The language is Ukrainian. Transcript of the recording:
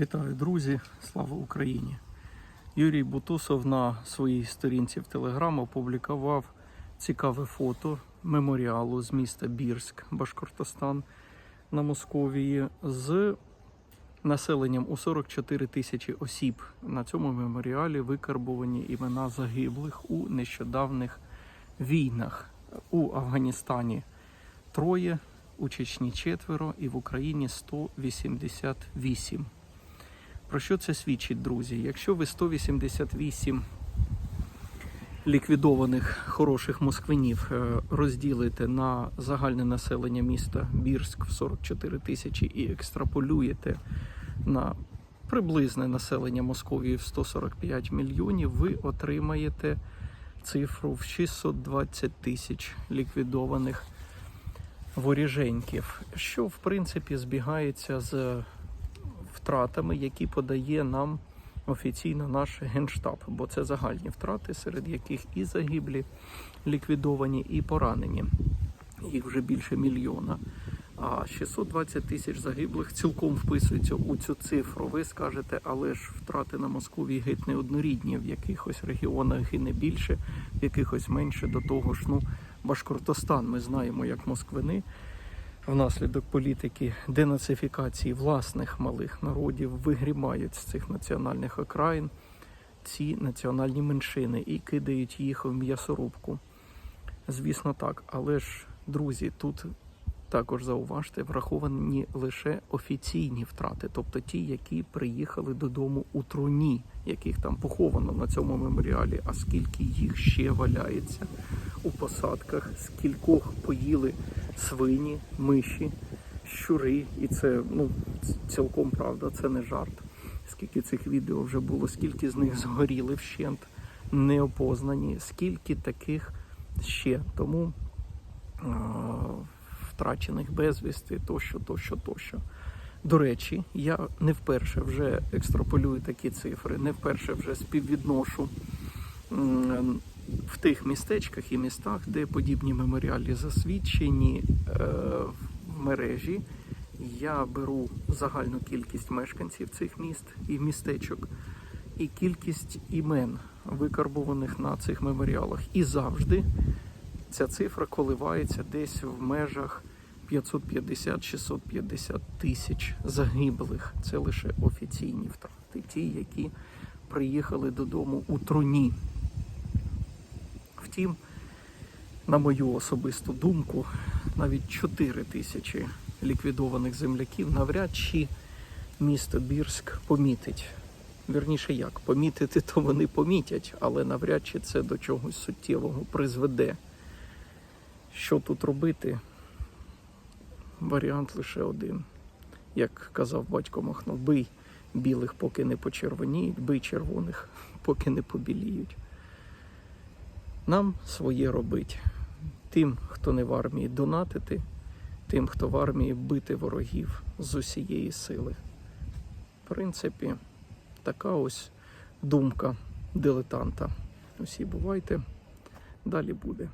Вітаю, друзі! Слава Україні! Юрій Бутусов на своїй сторінці в Телеграм опублікував цікаве фото меморіалу з міста Бірськ, Башкортостан на Московії з населенням у 44 тисячі осіб. На цьому меморіалі викарбовані імена загиблих у нещодавних війнах у Афганістані троє, у Чечні четверо і в Україні 188. Про що це свідчить, друзі? Якщо ви 188 ліквідованих хороших москвинів е, розділите на загальне населення міста Бірськ в 44 тисячі і екстраполюєте на приблизне населення Московії в 145 мільйонів, ви отримаєте цифру в 620 тисяч ліквідованих воріженьків, що в принципі збігається з втратами, які подає нам офіційно наш генштаб, бо це загальні втрати, серед яких і загиблі, ліквідовані, і поранені. Їх вже більше мільйона. А 620 тисяч загиблих цілком вписуються у цю цифру. Ви скажете, але ж втрати на Московії геть не однорідні. В якихось регіонах гине більше, в якихось менше. До того ж, ну Башкортостан. Ми знаємо, як москвини внаслідок політики денацифікації власних малих народів вигрібають з цих національних окраїн ці національні меншини і кидають їх в м'ясорубку. Звісно, так, але ж, друзі, тут також зауважте, враховані лише офіційні втрати, тобто ті, які приїхали додому у труні, яких там поховано на цьому меморіалі, а скільки їх ще валяється у посадках, скількох поїли свині, миші, щури, і це ну цілком правда, це не жарт. Скільки цих відео вже було, скільки з них згоріли вщент, неопознані, скільки таких ще. Тому втрачених безвісти, тощо, тощо, тощо. До речі, я не вперше вже екстраполюю такі цифри, не вперше вже співвідношу в тих містечках і містах, де подібні меморіалі засвідчені е, в мережі. Я беру загальну кількість мешканців цих міст і містечок, і кількість імен, викарбованих на цих меморіалах. І завжди ця цифра коливається десь в межах 550-650 тисяч загиблих. Це лише офіційні втрати, ті, які приїхали додому у труні. Втім, на мою особисту думку, навіть 4 тисячі ліквідованих земляків навряд чи місто Бірськ помітить. Вірніше як, помітити, то вони помітять, але навряд чи це до чогось суттєвого призведе. Що тут робити? Варіант лише один. Як казав батько Махно, бий білих, поки не почервоніють, бий червоних, поки не побіліють. Нам своє робить. Тим, хто не в армії, донатити, тим, хто в армії бити ворогів з усієї сили. В принципі, така ось думка дилетанта. Усі бувайте, далі буде.